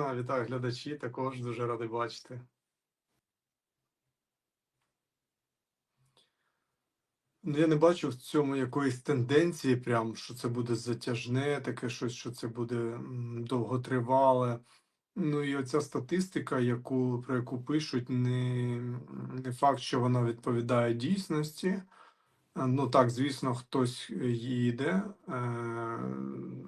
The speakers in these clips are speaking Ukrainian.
Вітаю глядачі. Також дуже радий бачити. Ну, я не бачу в цьому якоїсь тенденції, прям що це буде затяжне, таке щось, що це буде довготривале. Ну і оця статистика, яку, про яку пишуть, не, не факт, що вона відповідає дійсності. Е, Ну так, звісно, хтось їде, е,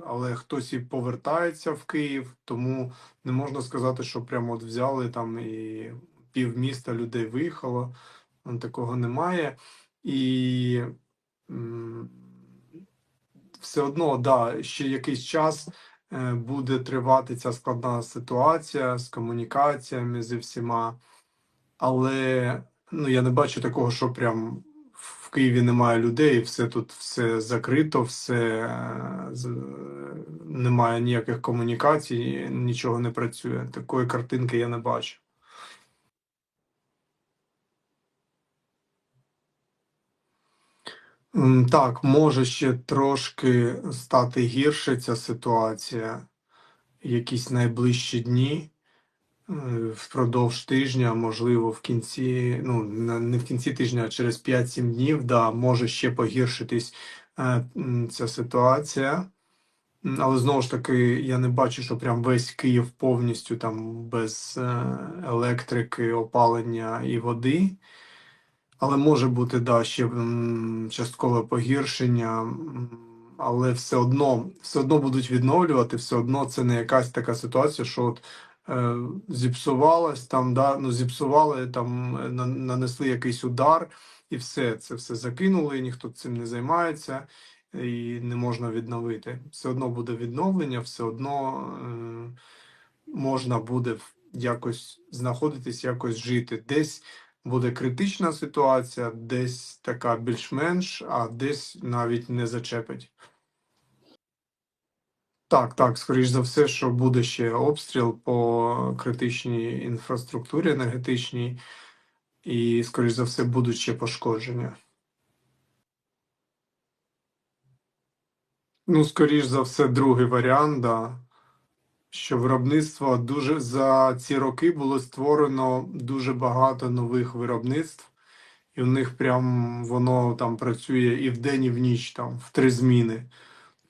але хтось і повертається в Київ, тому не можна сказати, що прямо от взяли там і півміста людей виїхало. Такого немає. І все одно, да, ще якийсь час е, буде тривати ця складна ситуація з комунікаціями зі всіма, але ну, я не бачу такого, що прям Києві немає людей, все тут все закрито, все е, немає ніяких комунікацій, нічого не працює. Такої картинки я не бачу. Так, може ще трошки стати гірше ця ситуація, якісь найближчі дні, впродовж тижня, можливо, в кінці, ну, не в кінці тижня, а через 5-7 днів, да, може ще погіршитись е, ця ситуація. Але знову ж таки, я не бачу, що прям весь Київ повністю там без е, електрики, опалення і води. Але може бути да, ще часткове погіршення, але все одно, все одно будуть відновлювати, все одно це не якась така ситуація, що от е, зіпсувалась там, да, ну зіпсували там, е, нанесли якийсь удар, і все, це все закинули, ніхто цим не займається і не можна відновити. Все одно буде відновлення, все одно е, можна буде якось знаходитись, якось жити. Десь буде критична ситуація, десь така більш-менш, а десь навіть не зачепить. Так, так, скоріш за все, що буде ще обстріл по критичній інфраструктурі енергетичній, і, скоріш за все, будуть ще пошкодження. Ну, скоріш за все, другий варіант, да. Що виробництво дуже за ці роки було створено дуже багато нових виробництв, і в них прям воно там працює і вдень, і в ніч, там в три зміни.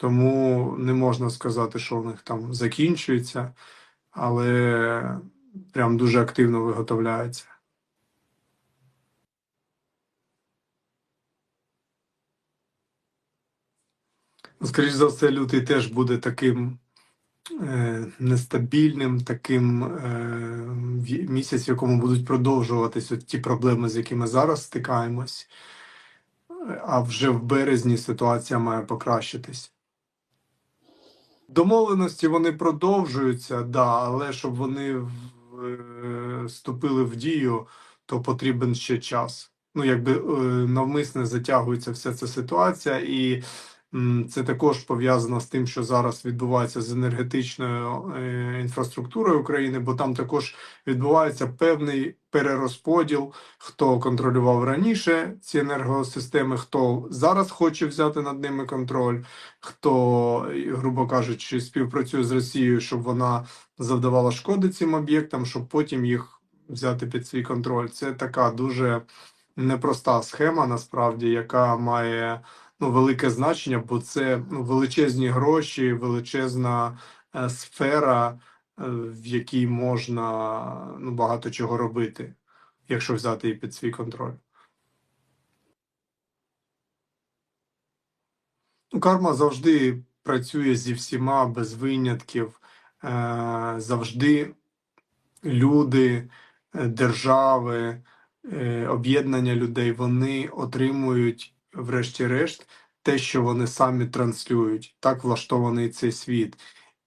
Тому не можна сказати, що в них там закінчується, але прям дуже активно виготовляється. Ну, Скоріш за все, лютий теж буде таким е, нестабільним, таким е, місяць, в якому будуть продовжуватися ті проблеми, з якими зараз стикаємось. Е, А вже в березні ситуація має покращитись. Домовленості вони продовжуються, да, але щоб вони е, вступили в дію, то потрібен ще час. Ну, якби е, навмисне затягується вся ця ситуація, і це також пов'язано з тим, що зараз відбувається з енергетичною е, інфраструктурою України, бо там також відбувається певний перерозподіл, хто контролював раніше ці енергосистеми, хто зараз хоче взяти над ними контроль хто, грубо кажучи, співпрацює з Росією, щоб вона завдавала шкоди цим об'єктам, щоб потім їх взяти під свій контроль. Це така дуже непроста схема, насправді, яка має ну, велике значення, бо це ну, величезні гроші, величезна е, сфера, е, в якій можна ну, багато чого робити, якщо взяти її під свій контроль. Ну, Карма завжди працює зі всіма без винятків. Е, Завжди люди, е, держави, е, об'єднання людей вони отримують, врешті-решт, те, що вони самі транслюють. Так влаштований цей світ.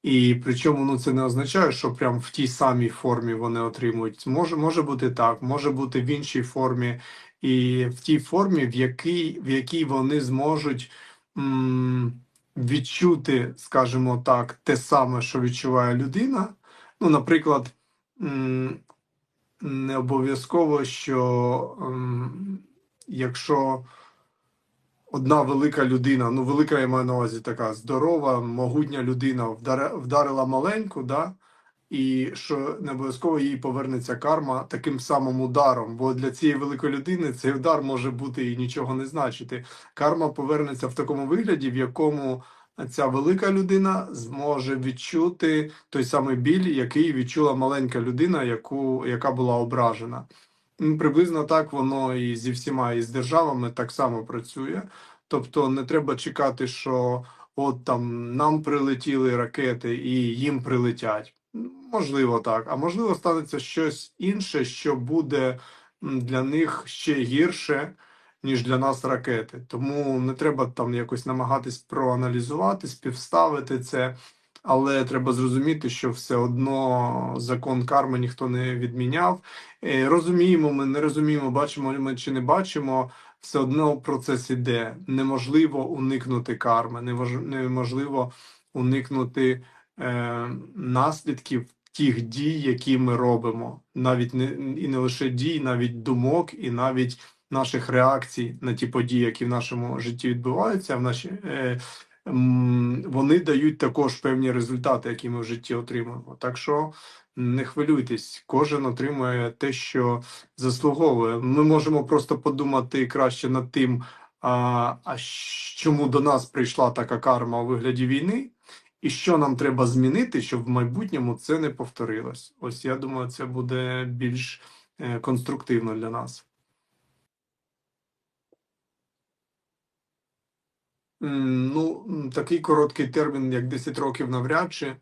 І причому ну, це не означає, що прям в тій самій формі вони отримують. Може, може бути так, може бути в іншій формі, і в тій формі, в якій, в якій вони зможуть м, відчути, скажімо так, те саме, що відчуває людина. Ну, наприклад, м, не обов'язково, що м, якщо одна велика людина, ну велика я маю на увазі така здорова, могутня людина вдари- вдарила маленьку, да, і що не обов'язково їй повернеться карма таким самим ударом. Бо для цієї великої людини цей удар може бути і нічого не значити. Карма повернеться в такому вигляді, в якому ця велика людина зможе відчути той самий біль, який відчула маленька людина, яку, яка була ображена. М, Приблизно так воно і зі всіма, і з державами так само працює. Тобто не треба чекати, що от там нам прилетіли ракети і їм прилетять. Можливо, так. А можливо, станеться щось інше, що буде для них ще гірше, ніж для нас ракети. Тому не треба там якось намагатись проаналізувати, співставити це. Але треба зрозуміти, що все одно закон карми ніхто не відміняв. Е, Розуміємо, ми не розуміємо, бачимо ми чи не бачимо. Все одно процес іде. Неможливо уникнути карми, неможливо уникнути е, наслідків тих дій, які ми робимо. Навіть не і не лише дій, навіть думок, і навіть наших реакцій на ті події, які в нашому житті відбуваються, в наші, е, вони дають також певні результати, які ми в житті отримуємо. Так що не хвилюйтесь, кожен отримує те, що заслуговує. Ми можемо просто подумати краще над тим, а, а чому до нас прийшла така карма у вигляді війни, і що нам треба змінити, щоб в майбутньому це не повторилось. Ось я думаю, це буде більш е, конструктивно для нас. Ну, такий короткий термін, як 10 років, навряд чи.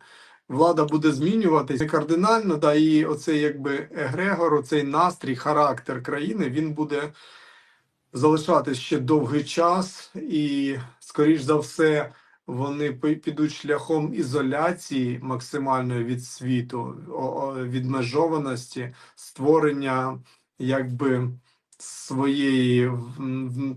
Влада буде змінюватися кардинально, да, і оцей якби егрегор, оцей настрій, характер країни, він буде залишатись ще довгий час, і, скоріш за все, вони підуть шляхом ізоляції максимальної від світу, відмежованості, створення якби своєї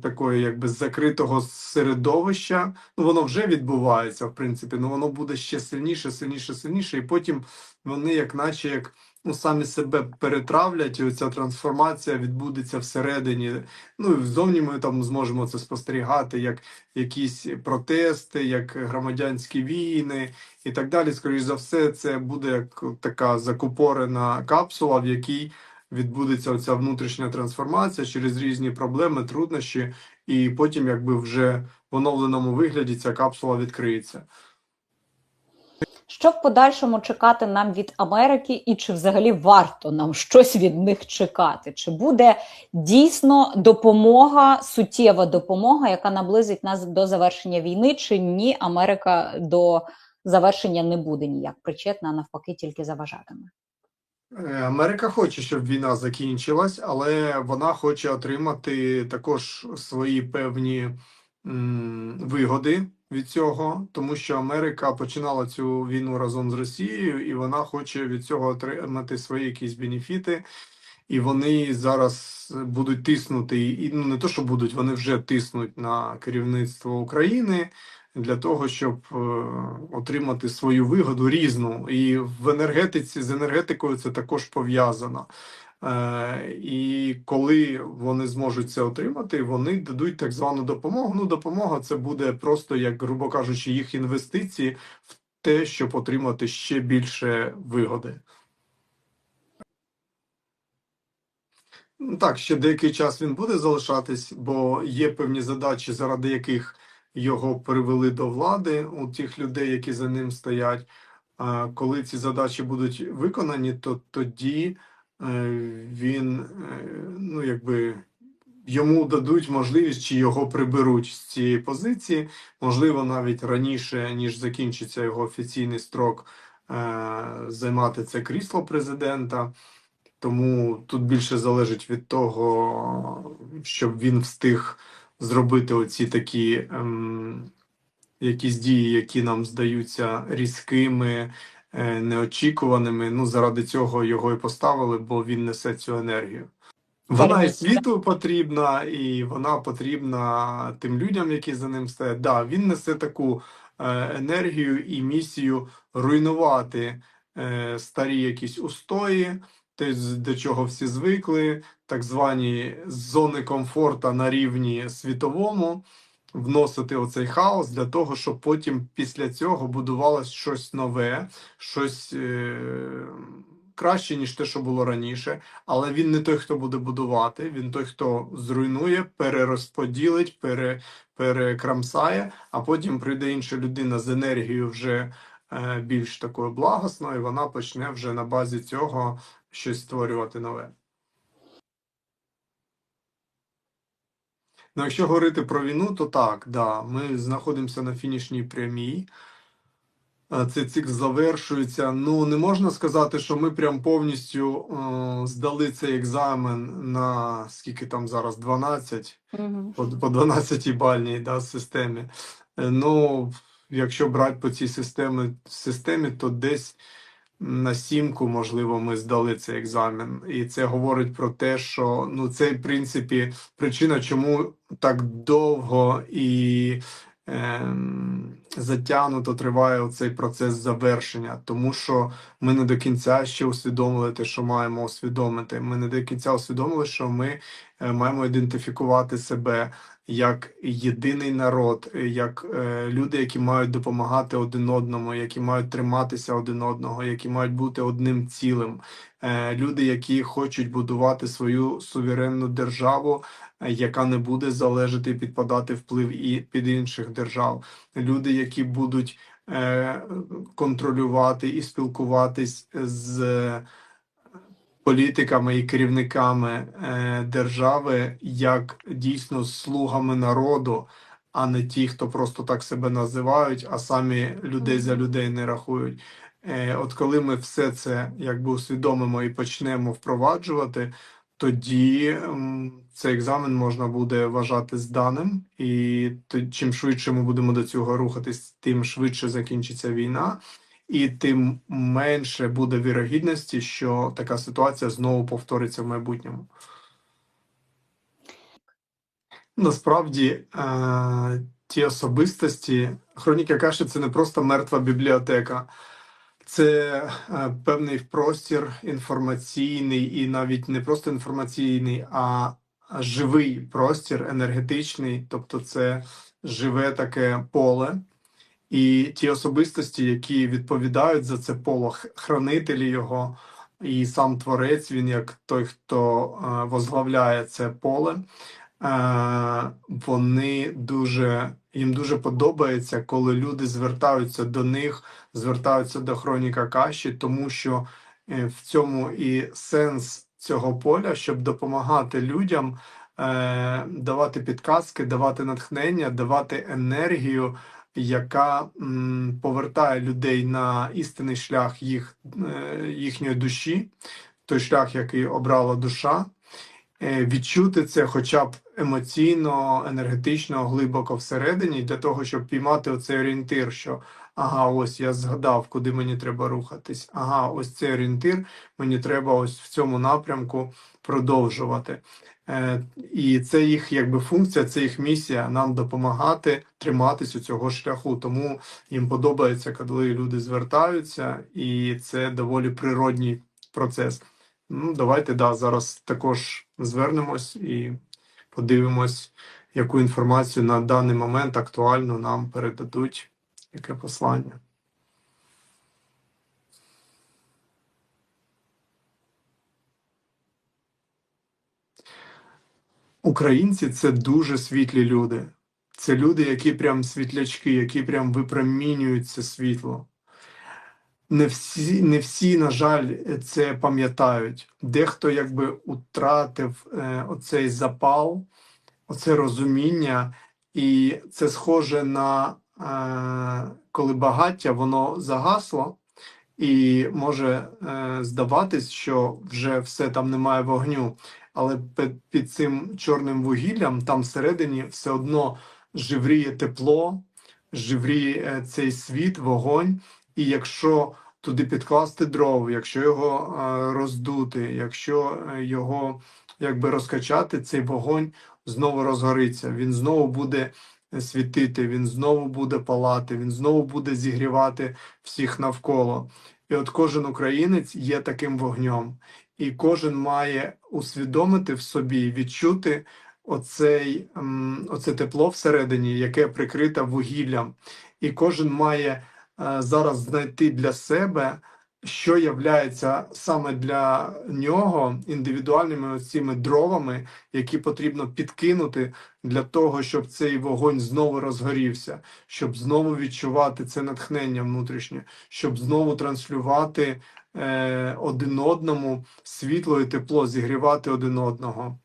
такої якби закритого середовища. Ну, воно вже відбувається, в принципі, ну воно буде ще сильніше, сильніше, сильніше, і потім вони, як наче як ну, самі себе перетравлять, і оця трансформація відбудеться всередині. Ну і взовні ми там зможемо це спостерігати, як якісь протести, як громадянські війни і так далі. Скоріш за все, це буде як така закупорена капсула, в якій відбудеться оця внутрішня трансформація через різні проблеми, труднощі, і потім, якби вже в оновленому вигляді ця капсула відкриється. Що в подальшому чекати нам від Америки, і чи взагалі варто нам щось від них чекати? Чи буде дійсно допомога, суттєва допомога, яка наблизить нас до завершення війни, чи ні, Америка до завершення не буде ніяк причетна, а навпаки, тільки заважатиме? Е, Америка хоче, щоб війна закінчилась, але вона хоче отримати також свої певні вигоди від цього, тому що Америка починала цю війну разом з Росією, і вона хоче від цього отримати свої якісь бенефіти. І вони зараз будуть тиснути, і ну не то, що будуть, вони вже тиснуть на керівництво України для того, щоб е, отримати свою вигоду різну. І в енергетиці з енергетикою це також пов'язано. Е, і коли вони зможуть це отримати, вони дадуть так звану допомогу. Ну, допомога це буде просто, як грубо кажучи, їх інвестиції в те, щоб отримати ще більше вигоди. Ну, Так, ще деякий час він буде залишатись, бо є певні задачі, заради яких його привели до влади у тих людей, які за ним стоять. А коли ці задачі будуть виконані, то тоді е, він, е, ну якби йому дадуть можливість чи його приберуть з цієї позиції, можливо, навіть раніше, ніж закінчиться його офіційний строк е, займати це крісло президента. Тому тут більше залежить від того, щоб він встиг зробити оці такі ем, якісь дії, які нам здаються різкими, е, неочікуваними. Ну, заради цього його і поставили, бо він несе цю енергію. Вона і світу потрібна, і вона потрібна тим людям, які за ним стоять. Да, він несе таку е, енергію і місію руйнувати е, старі якісь устої, те, до чого всі звикли, так звані зони комфорту на рівні світовому, вносити оцей хаос для того, щоб потім після цього будувалось щось нове, щось е, краще, ніж те, що було раніше. Але він не той, хто буде будувати, він той, хто зруйнує, перерозподілить, пере, перекрамсає, а потім прийде інша людина з енергією вже більш такою благосною, і вона почне вже на базі цього щось створювати нове. Ну, якщо говорити про війну, то так, да, ми знаходимося на фінішній прямій. Е, Цей цикл завершується. Ну, не можна сказати, що ми прям повністю е, здали цей екзамен на скільки там зараз 12, Мгм. по, по 12 бальній да, системі. Е, Ну, якщо брати по цій системі, системі, то десь на сімку, можливо, ми здали цей екзамен. І це говорить про те, що ну, це, в принципі, причина, чому так довго і ем, затягнуто триває цей процес завершення, тому що ми не до кінця ще усвідомили те, що маємо усвідомити. Ми не до кінця усвідомили, що ми е, маємо ідентифікувати себе як єдиний народ, як е, люди, які мають допомагати один одному, які мають триматися один одного, які мають бути одним цілим. Е, люди, які хочуть будувати свою суверенну державу, е, яка не буде залежати і підпадати вплив і під інших держав. Люди, які будуть контролювати і спілкуватись з політиками і керівниками е, держави як дійсно слугами народу, а не ті, хто просто так себе називають, а самі людей за людей не рахують. Е, От коли ми все це якби усвідомимо і почнемо впроваджувати, тоді цей екзамен можна буде вважати зданим, і чим швидше ми будемо до цього рухатись, тим швидше закінчиться війна, і тим менше буде вірогідності, що така ситуація знову повториться в майбутньому. Насправді, е, ті особистості, хроніка каші це не просто мертва бібліотека, це е, певний простір інформаційний, і навіть не просто інформаційний, а живий простір енергетичний, тобто це живе таке поле. І ті особистості, які відповідають за це поле, х- хранителі його, і сам творець, він як той, хто е, возглавляє це поле, е, вони дуже їм дуже подобається, коли люди звертаються до них, звертаються до хроніка каші, тому що е, в цьому і сенс цього поля, щоб допомагати людям, давати підказки, давати натхнення, давати енергію, яка повертає людей на істинний шлях їх, е, їхньої душі, той шлях, який обрала душа. Е, Відчути це хоча б емоційно, енергетично, глибоко всередині, для того, щоб піймати оцей орієнтир, що ага, ось я згадав, куди мені треба рухатись. Ага, ось цей орієнтир, мені треба ось в цьому напрямку продовжувати. Е, І це їх якби функція, це їх місія нам допомагати триматись у цього шляху. Тому їм подобається, коли люди звертаються, і це доволі природній процес. Ну, давайте да, зараз також звернемось і подивимось, яку інформацію на даний момент актуально нам передадуть, яке послання. Українці це дуже світлі люди. Це люди, які прям світлячки, які прям випромінюють це світло. Не всі, не всі, на жаль, це пам'ятають. Дехто якби утратив е, оцей запал, оце розуміння, і це схоже на е, коли багаття воно загасло, і може е, здаватись, що вже все там немає вогню, але під, цим чорним вугіллям там всередині все одно живріє тепло, живріє цей світ, вогонь. І якщо туди підкласти дров, якщо його е, роздути, якщо е, його якби розкачати, цей вогонь знову розгориться. Він знову буде світити, він знову буде палати, він знову буде зігрівати всіх навколо. І от кожен українець є таким вогнем, і кожен має усвідомити в собі, відчути оцей, оце тепло всередині, яке прикрите вугіллям. І кожен має е, зараз знайти для себе, що являється саме для нього індивідуальними цими дровами, які потрібно підкинути для того, щоб цей вогонь знову розгорівся, щоб знову відчувати це натхнення внутрішнє, щоб знову транслювати один одному світло і тепло, зігрівати один одного.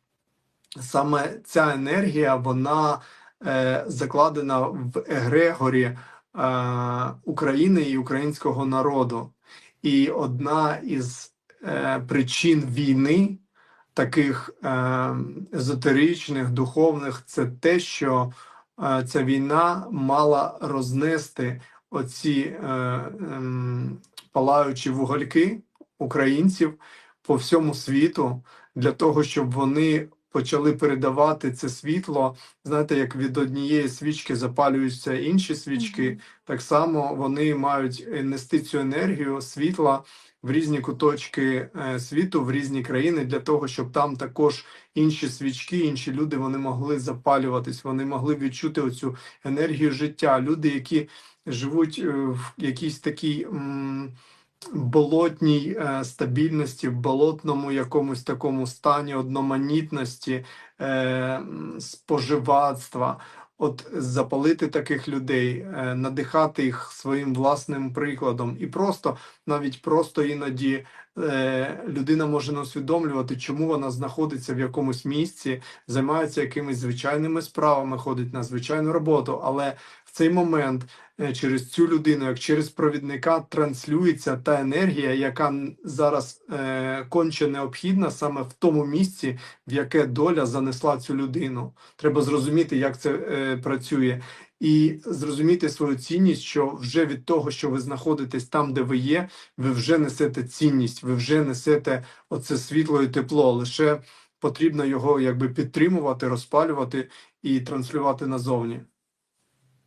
Саме ця енергія, вона е, закладена в егрегорі е, України і українського народу. І одна із е, причин війни, таких е, езотеричних, духовних, це те, що е, ця війна мала рознести оці е, ем, палаючі вугольки українців по всьому світу для того, щоб вони почали передавати це світло. Знаєте, як від однієї свічки запалюються інші свічки, так само вони мають нести цю енергію світла в різні куточки е, світу, в різні країни, для того, щоб там також інші свічки, інші люди вони могли запалюватись, вони могли відчути оцю енергію життя. Люди, які живуть е, в якійсь такій. болотній е, стабільності, в болотному якомусь такому стані одноманітності, е, споживацтва. От запалити таких людей, надихати їх своїм власним прикладом, і просто навіть просто іноді людина може не усвідомлювати, чому вона знаходиться в якомусь місці, займається якимись звичайними справами, ходить на звичайну роботу, але в цей момент е, через цю людину, як через провідника, транслюється та енергія, яка зараз е, конче необхідна саме в тому місці, в яке доля занесла цю людину. Треба зрозуміти, як це е, працює, і зрозуміти свою цінність, що вже від того, що ви знаходитесь там, де ви є, ви вже несете цінність, ви вже несете оце світло і тепло. Лише потрібно його якби підтримувати, розпалювати і транслювати назовні.